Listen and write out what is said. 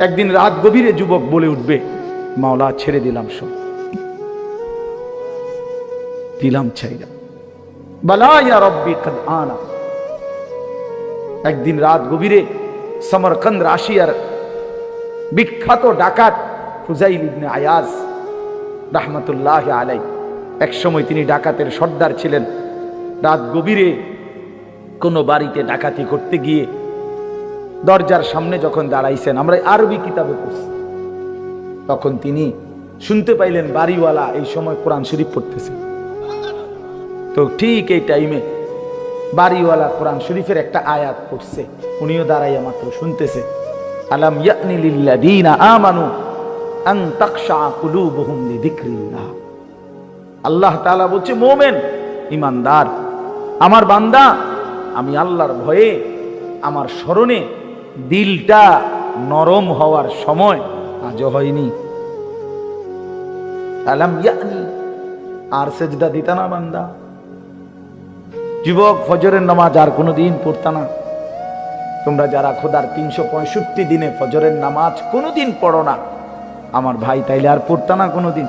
একদিন রাত গভীরে যুবক বলে উঠবে, মাওলা, ছেড়ে দিলাম সব। দিলাম ছাইরা। বালা ইয়া রব্বি আনা। একদিন রাত গভীরে সমরকন্দ রাশিয়ার বিখ্যাত ডাকাত ফুজাইল ইবনে আয়াজ রাহমাতুল্লাহ আলাই এক সময় তিনি ডাকাতের সর্দার ছিলেন। রাত গভীরে কোনো বাড়িতে ডাকাতি করতে গিয়ে দরজার সামনে যখন দাঁড়াইছেন, আমরা আরবি কিতাবে পড়ছি। তখন তিনি শুনতে পাইলেন, বাড়িওয়ালা এই সময় কোরআন শরীফ পড়তেছে। তো ঠিক এই টাইমে বাড়িওয়ালা কোরআন শরীফের একটা আয়াত পড়ছে। উনিও দাঁড়াইয়া মাত্র শুনতেছে। আলাম আমানু আল্লাহ বলছে, মোমেন ইমানদার আমার বান্দা, আমি আল্লাহর ভয়ে, আমার স্মরণে দিলটা নরম হওয়ার সময় আজও হয়নি। আর সেজদা দিতা না বান্দা। যুবক ফজরের নামাজ আর কোনোদিন পড়তা না। তোমরা যারা খোদার তিনশো পঁয়ষট্টি দিনে ফজরের নামাজ কোনোদিন পড়ো না, আমার ভাই তাইলে আর পড়তা না কোনোদিন।